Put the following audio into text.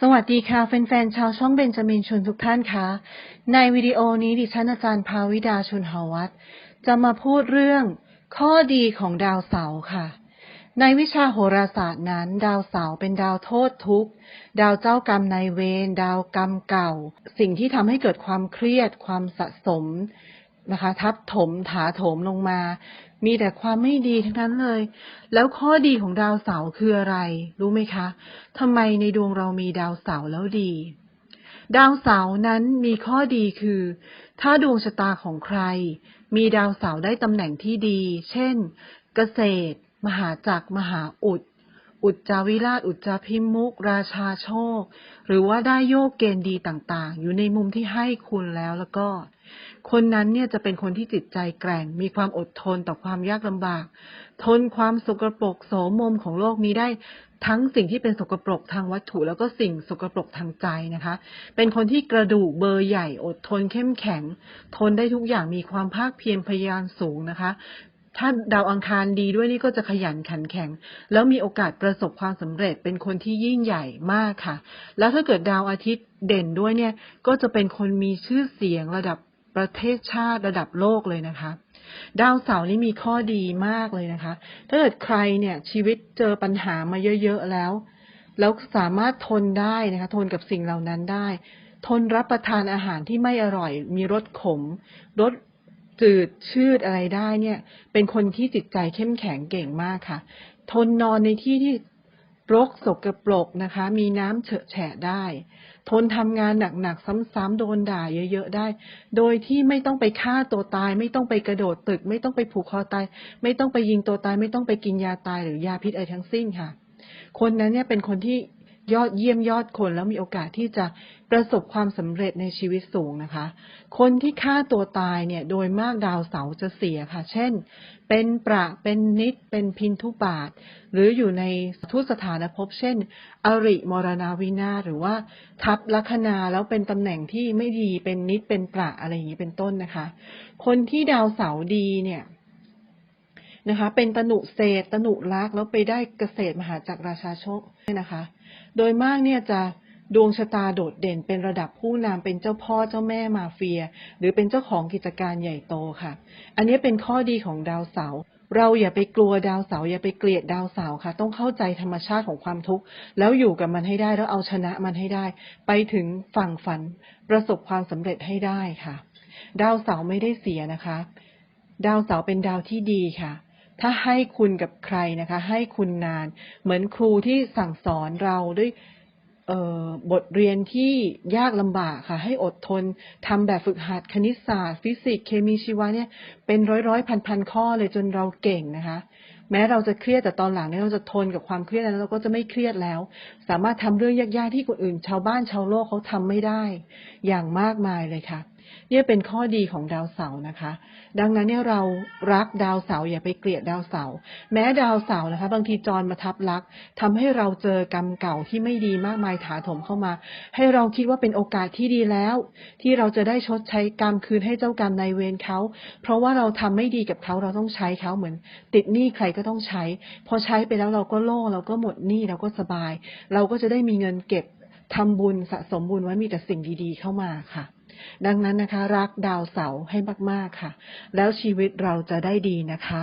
สวัสดีค่ะแฟนๆชาวช่องเบนจามินชนทุกท่านคะในวิดีโอนี้ดิฉันอาจารย์ภาวิดาชุนหาวัฒน์จะมาพูดเรื่อง ข้อดีของดาวเสาร์ค่ะ ในวิชาโหราศาสตร์นั้น ดาวเสาร์เป็นดาวโทษทุกข์ ดาวเจ้ากรรมนายเวรดาวกรรมเก่า สิ่งที่ทำให้เกิดความเครียด ความสะสม นะคะ ทับถมถาโถมลงมา มีแต่ความไม่ดีทั้งนั้นเลย แล้วข้อดีของดาวเสาร์คืออะไร รู้ไหมคะทำไมในดวงเรามีดาวเสาร์แล้วดี ดาวเสาร์นั้นมีข้อดีคือ ถ้าดวงชะตาของใคร มีดาวเสาร์ได้ตำแหน่งที่ดี เช่น เกษตร มหาจักรมหาอุด อุจจาวิราช อุจจาพิมุก ราชาโชค หรือว่าได้โยกเกณฑ์ดีต่างๆ อยู่ในมุมที่ให้คุณแล้วแล้วก็ คนนั้นเนี่ยจะเป็นคนที่จิตใจแกร่ง มีความอดทนต่อความยากลำบาก ทนความสกรปรกโสมมของโลกนี้ได้ทั้งสิ่งที่เป็นสกปรกทางวัตถุ แล้วก็สิ่งสกปรกทางใจนะคะ เป็นคนที่กระดูกเบอร์ใหญ่อดทนเข้มแข็ง ทนได้ทุกอย่างมีความภาคเพียรพยายามสูงนะคะ ถ้าดาวอังคารดีด้วยนี่ก็จะขยันขันแข็ง แล้วมีโอกาสประสบความสำเร็จเป็นคนที่ยิ่งใหญ่มากค่ะ แล้วถ้าเกิดดาวอาทิตย์เด่นด้วยเนี่ย ก็จะเป็นคนมีชื่อเสียงระดับประเทศชาติระดับโลกเลยนะคะ ดาวเสาร์นี่มีข้อดีมากเลยนะคะ ถ้าเกิดใครเนี่ยชีวิตเจอปัญหามาเยอะๆแล้ว แล้วสามารถทนได้นะคะ ทนกับสิ่งเหล่านั้นได้ ทนรับประทานอาหารที่ไม่อร่อย มีรสขมรส จืดชืดอะไรได้เนี่ย เป็นคนที่จิตใจเข้มแข็งเก่งมากค่ะ ทนนอนในที่ที่รกสกปรกนะคะ มีน้ำเฉอะแฉะได้ ทนทำงานหนักๆซ้ำๆโดนด่าเยอะๆได้ โดยที่ไม่ต้องไปฆ่าตัวตาย ไม่ต้องไปกระโดดตึก ไม่ต้องไปผูกคอตาย ไม่ต้องไปยิงตัวตาย ไม่ต้องไปกินยาตายหรือยาพิษอะไรทั้งสิ้นค่ะ คนนั้นเนี่ยเป็นคนที่ ยอดเยี่ยมยอดคนแล้วมีโอกาสที่จะประสบความสำเร็จในชีวิตสูงนะคะ คนที่ฆ่าตัวตายเนี่ยโดยมากดาวเสาจะเสียค่ะ เช่น เป็นประเป็นนิดเป็นพินทุบาท หรืออยู่ในทุสถานภพเช่น อริมรณาวินาหรือว่า ทับลัคนาแล้วเป็นตำแหน่งที่ไม่ดีเป็นนิดเป็นประอะไรอย่างนี้เป็นต้นนะคะ คนที่ดาวเสาดีเนี่ย นะคะ เป็นตนุเศษตนุรักแล้วไปได้เกษตรมหาจักรราชาโชคเนี่ยนะคะ โดยมากเนี่ยจะดวงชะตาโดดเด่นเป็นระดับผู้นำเป็นเจ้าพ่อเจ้าแม่มาเฟีย หรือเป็นเจ้าของกิจการใหญ่โตค่ะ อันนี้เป็นข้อดีของดาวเสาเราอย่าไปกลัวดาวเสาอย่าไปเกลียดดาวเสาค่ะ ต้องเข้าใจธรรมชาติของความทุกข์ แล้วอยู่กับมันให้ได้แล้วเอาชนะมันให้ได้ ไปถึงฝั่งฝัน ประสบความสำเร็จให้ได้ค่ะ ดาวเสาไม่ได้เสียนะคะ ดาวเสาเป็นดาวที่ดีค่ะ ถ้าให้คุณกับใครนะคะ ให้คุณนาน เหมือนครูที่สั่งสอนเราด้วยบทเรียนที่ยากลำบากค่ะ ให้อดทนทำแบบฝึกหัดคณิตศาสตร์ ฟิสิกส์เคมีชีวะเนี่ยเป็นร้อยร้อยพันพันข้อเลยจนเราเก่งนะคะ แม้เราจะเครียดแต่ตอนหลังเนี่ยเราจะทนกับความเครียดแล้วเราก็จะไม่เครียดแล้ว สามารถทำเรื่องยากๆที่คนอื่น ชาวบ้านชาวโลกเขาทำไม่ได้ อย่างมากมายเลยค่ะ นี่เป็นข้อดีของดาวเสาร์นะคะ ดังนั้นเนี่ยเรารักดาวเสาร์อย่าไปเกลียดดาวเสาร์แม้ดาวเสาร์นะคะ บางทีจรมาทับลักทำให้เราเจอกรรมเก่าที่ไม่ดีมากมายถาถมเข้ามา ให้เราคิดว่าเป็นโอกาสที่ดีแล้ว ที่เราจะได้ชดใช้กรรมคืนให้เจ้ากรรมนายเวรเขาเพราะว่าเราทำไม่ดีกับเขาเราต้องใช้เขาเหมือน ติดหนี้ใครก็ต้องใช้ พอใช้ไปแล้วเราก็โล่งเราก็หมดหนี้เราก็สบาย เราก็จะได้มีเงินเก็บทำบุญสะสมบุญไว้มีแต่สิ่งดีๆเข้ามาค่ะ ดังนั้นนะคะ รักดาวเสาร์ให้มาก ๆ ค่ะ แล้วชีวิตเราจะได้ดีนะคะ